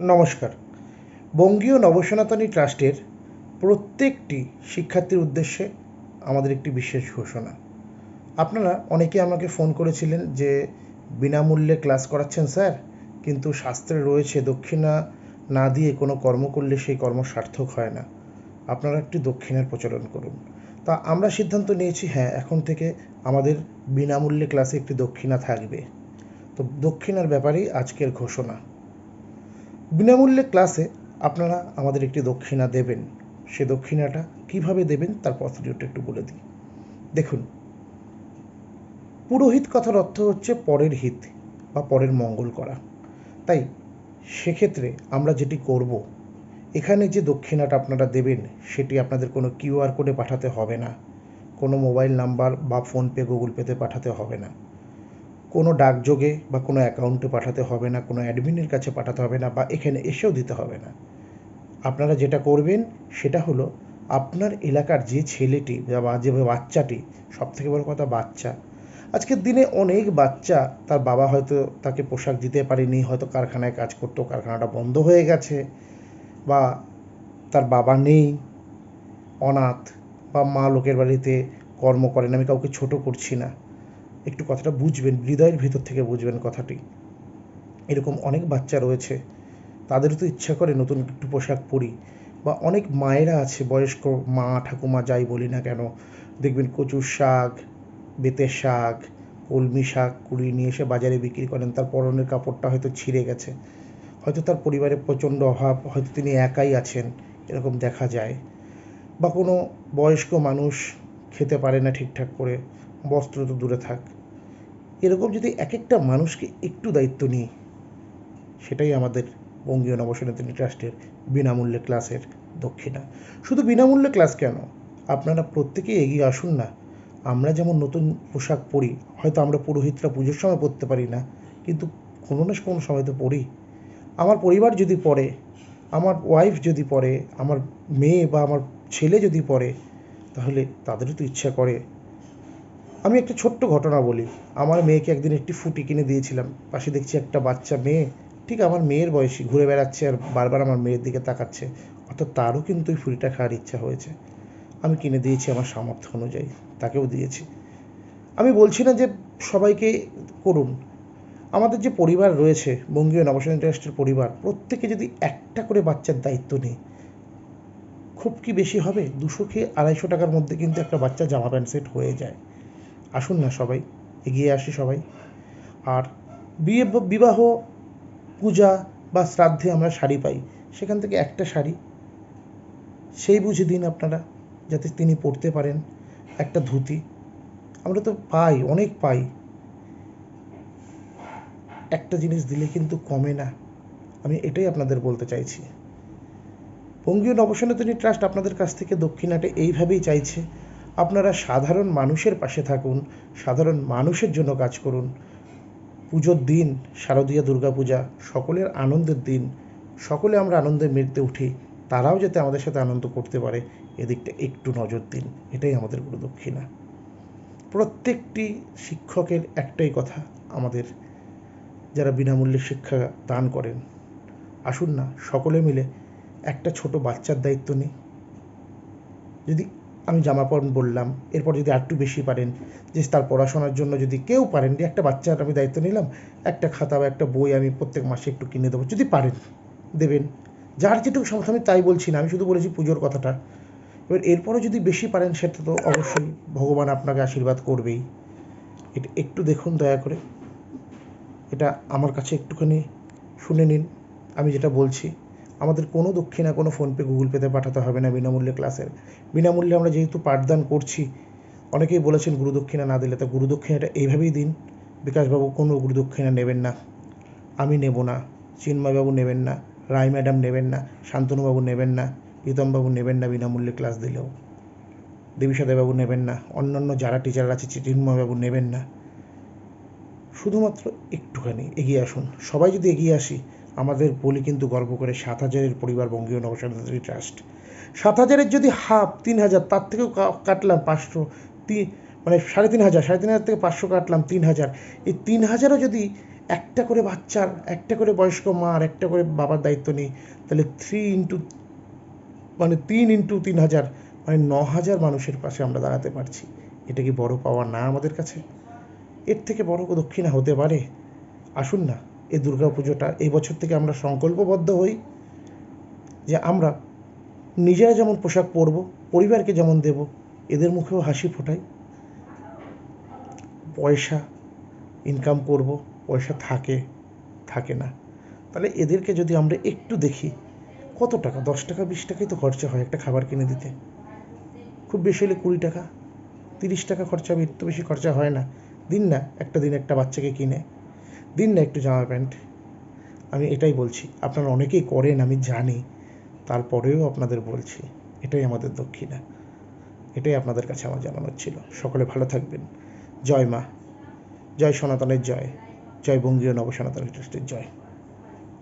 নমস্কার। বঙ্গীয় নবসনাতনী ট্রাস্টের প্রত্যেকটি শিক্ষার্থীর উদ্দেশ্যে আমাদের একটি বিশেষ ঘোষণা। আপনারা অনেকে আমাকে ফোন করেছিলেন যে, বিনামূল্যে ক্লাস করাচ্ছেন স্যার, কিন্তু শাস্ত্রে রয়েছে দক্ষিণা না দিয়ে কোনো কর্ম করলে সেই কর্ম সার্থক হয় না। আপনারা একটি দক্ষিণার প্রচলন করুন। তা আমরা সিদ্ধান্ত নিয়েছি হ্যাঁ এখন থেকে আমাদের বিনামূল্যে ক্লাসে একটি দক্ষিণা থাকবে। তো দক্ষিণার ব্যাপারেই আজকের ঘোষণা। বিনামূল্যে ক্লাসে আপনারা আমাদের একটি দক্ষিণা দেবেন। সে দক্ষিণাটা কীভাবে দেবেন তার পদ্ধতিটা একটু বলে দিই। দেখুন, পুরোহিত কথার অর্থ হচ্ছে পরের হিত বা পরের মঙ্গল করা। তাই সেক্ষেত্রে আমরা যেটি করব, এখানে যে দক্ষিণাটা আপনারা দেবেন, সেটি আপনাদের কোনো কিউআর কোডে পাঠাতে হবে না। কোনো মোবাইল নাম্বার বা ফোনপে গুগল পেতে পাঠাতে হবে না। কোনো ডাকযোগে বা কোনো অ্যাকাউন্টে পাঠাতে হবে না, কোনো অ্যাডমিনের কাছে পাঠাতে হবে না বা এখানে এসেও দিতে হবে না। আপনারা যেটা করবেন সেটা হলো আপনার এলাকার যে ছেলেটি বা যে বাচ্চাটি সব থেকে বড় কথা বাচ্চা। আজকের দিনে অনেক বাচ্চা তার বাবা হয়তো তাকে পোশাক দিতে পারেনি, হয়তো কারখানায় কাজ করতো, কারখানাটা বন্ধ হয়ে গেছে বা তার বাবা নেই, অনাথ বা মা লোকের বাড়িতে কর্ম করেন। আমি কাউকে ছোট করছি না। একটু কথাটা বুঝবেন, হৃদয়ের ভিতর থেকে বুঝবেন কথাটি। এরকম অনেক বাচ্চা রয়েছে তাদেরও তো ইচ্ছা করে নতুন একটু পোশাক পরি, বা অনেক মায়েরা আছে, বয়স্ক মা, ঠাকুমা যাই বলি না কেন, দেখবেন কচুর শাক, বেতের শাক, কলমি শাক কুড়িয়ে নিয়ে এসে বাজারে বিক্রি করেন, তার পরনের কাপড়টা হয়তো ছিঁড়ে গেছে। হয়তো তার পরিবারে প্রচণ্ড অভাব, হয়তো তিনি একাই আছেন, এরকম দেখা যায়। বা কোনো বয়স্ক মানুষ খেতে পারে না ঠিকঠাক করে, বস্ত্র তো দূরে থাক। এরকম যদি এক একটা মানুষকে একটু দায়িত্ব নিই, সেটাই আমাদের বঙ্গীয় নবসনাতনী ট্রাস্টের বিনামূল্যে ক্লাসের দক্ষিণা। শুধু বিনামূল্যে ক্লাস কেন? আপনারা প্রত্যেকেই এগিয়ে আসুন না। আমরা যেমন নতুন পোশাক পরি, হয়তো আমরা পুরোহিতরা পুজোর সময় পরতে পারি না, কিন্তু কোনো না কোনো সময় তো পড়ি আমার পরিবার যদি পড়ে আমার ওয়াইফ যদি পড়ে আমার মেয়ে বা আমার ছেলে যদি পড়ে তাহলে তাদেরও তো ইচ্ছা করে আমি একটা ছোট্ট ঘটনা বলি। আমার মেয়েকে একদিন একটি ফুটি কিনে দিয়েছিলাম। পাশে দেখছি একটা বাচ্চা মেয়ে। ঠিক আমার মেয়ের বয়সী, ঘুরে বেড়াচ্ছে আর বারবার আমার মেয়ের দিকে তাকাচ্ছে। অর্থাৎ তারও কিন্তু ওই ফুটিটা খাওয়ার ইচ্ছা হয়েছে। আমি কিনে দিয়েছি আমার সামর্থ্য অনুযায়ী। তাকেও দিয়েছি। আমি বলছি না যে সবাইকে করুন। আমাদের যে পরিবার রয়েছে, বঙ্গীয় নবসেন ট্রাস্টের পরিবার, প্রত্যেকে যদি একটা করে বাচ্চার দায়িত্ব নিই খুব কি বেশি হবে? দুশো কি আড়াইশো টাকার মধ্যে কিন্তু একটা বাচ্চা জামা প্যান্ট সেট হয়ে যায়। আসুন না সবাই, এগিয়ে আসি সবাই। আর বিয়ে, বিবাহ, পূজা বা শ্রাদ্ধে আমরা শাড়ি পাই। সেখান থেকে একটা শাড়ি। সেই বুঝে দিন আপনারা যাতে তিনি পরতে পারেন একটা ধুতি। আমরা তো পাই, অনেক পাই। একটা জিনিস দিলে কিন্তু কমে না। আমি এটাই আপনাদের বলতে চাইছি। বঙ্গীয় নবসনাতনী ট্রাস্ট আপনাদের কাছ থেকে দক্ষিণাটে এইভাবেই চাইছে আপনারা সাধারণ মানুষের পাশে থাকুন, সাধারণ মানুষের জন্য কাজ করুন। পুজোর দিন, শারদীয়া দুর্গাপূজা, সকলের আনন্দের দিন, সকলে আমরা আনন্দে মেতে উঠি, তারাও যাতে আমাদের সাথে আনন্দ করতে পারে, এদিকটা একটু নজর দিন, এটাই আমাদের গুরু দক্ষিণা। প্রত্যেকটি শিক্ষকের একটাই কথা, আমাদের যারা বিনামূল্যে শিক্ষা দান করেন। আসুন না, সকলে মিলে একটা ছোট বাচ্চার দায়িত্ব নিই। যদি আমি জামা প্যান্ট বললাম, এরপর যদি আরটু বেশি পারেন, যে তার পড়াশোনার জন্য যদি কেউ পারেন, যে একটা বাচ্চার আমি দায়িত্ব নিলাম, একটা খাতা বা একটা বই আমি প্রত্যেক মাসে একটু কিনে দেবো, যদি পারেন, দেবেন। যার যেটুকু সামর্থ্য আমি তাই বলছি না, আমি শুধু বলেছি পুজোর কথাটা। এবার এরপরে যদি বেশি পারেন, সেটা তো অবশ্যই ভগবান আপনাকে আশীর্বাদ করবেই। এটা, একটু দেখুন দয়া করে। এটা আমার কাছে একটুখানি শুনে নিন, আমি যেটা বলছি। আমাদের কোনো দক্ষিণা কোনো ফোনপে গুগল পেতে পাঠাতে হবে না বিনামূল্যে ক্লাসের। বিনামূল্যে আমরা যেহেতু পাঠদান করছি, অনেকেই বলেছেন গুরুদক্ষিণা না দিলে, তা গুরুদক্ষিণাটা এইভাবেই দিন। বিকাশবাবু, কোনো গুরুদক্ষিণা নেবেন না। আমি নেব না। চিন্ময়বাবু নেবেন না। রায় ম্যাডাম নেবেন না। শান্তনুবাবু নেবেন না। প্রীতমবাবু নেবেন না বিনামূল্যে ক্লাস দিলেও। দেবী দেবীসাদাবাবু নেবেন না। অন্যান্য যারা টিচার আছে, চিন্ময়বাবু নেবেন না। শুধুমাত্র একটুখানি এগিয়ে আসুন। সবাই যদি এগিয়ে আসি আমাদের বলি কিন্তু গর্ব করে সাত হাজারের পরিবার বঙ্গীয় নবসনাতনী ট্রাস্ট। সাত হাজারের যদি হাফ তিন হাজার, তার থেকেও কাটলাম পাঁচশো তিন মানে সাড়ে তিন হাজার, সাড়ে তিন হাজার থেকে পাঁচশো কাটলাম তিন হাজার। এই তিন হাজারও যদি একটা করে বাচ্চার, একটা করে বয়স্ক মা আর একটা করে বাবার দায়িত্ব নিই, তাহলে থ্রি ইন্টু মানে তিন ইন্টু তিন হাজার মানে ন হাজার মানুষের পাশে আমরা দাঁড়াতে পারছি। এটা কি বড় পাওয়া না আমাদের কাছে? এর থেকে বড় দক্ষিণা হতে পারে? আসুন না। এই দুর্গা পুজোটা, এই বছর থেকে আমরা সংকল্পবদ্ধ হই যে আমরা নিজেরা যেমন পোশাক পরবো, পরিবারকে যেমন দেব, এদের মুখেও হাসি ফোটাই। পয়সা ইনকাম করব, পয়সা থাকে থাকে না। তাহলে এদেরকে যদি আমরা একটু দেখি, কত টাকা? দশ টাকা, বিশ টাকাই তো খরচা হয় একটা খাবার কিনে দিতে। খুব বেশি হলে কুড়ি টাকা, তিরিশ টাকা খরচা হবে তো বেশি খরচা হয় না। দিন না, একটা দিন একটা বাচ্চাকে কিনে। দিন না একটু জামা প্যান্ট। আমি এটাই বলছি, আপনারা অনেকেই করেন, আমি জানি। তারপরেও আপনাদের বলছি, এটাই আমাদের দক্ষিণা। এটাই আপনাদের কাছে আমার জানানোর ছিল। সকলে ভালো থাকবেন। জয় মা। জয় সনাতনের জয়। জয় বঙ্গীয় নব সনাতন ট্রাস্টের জয়।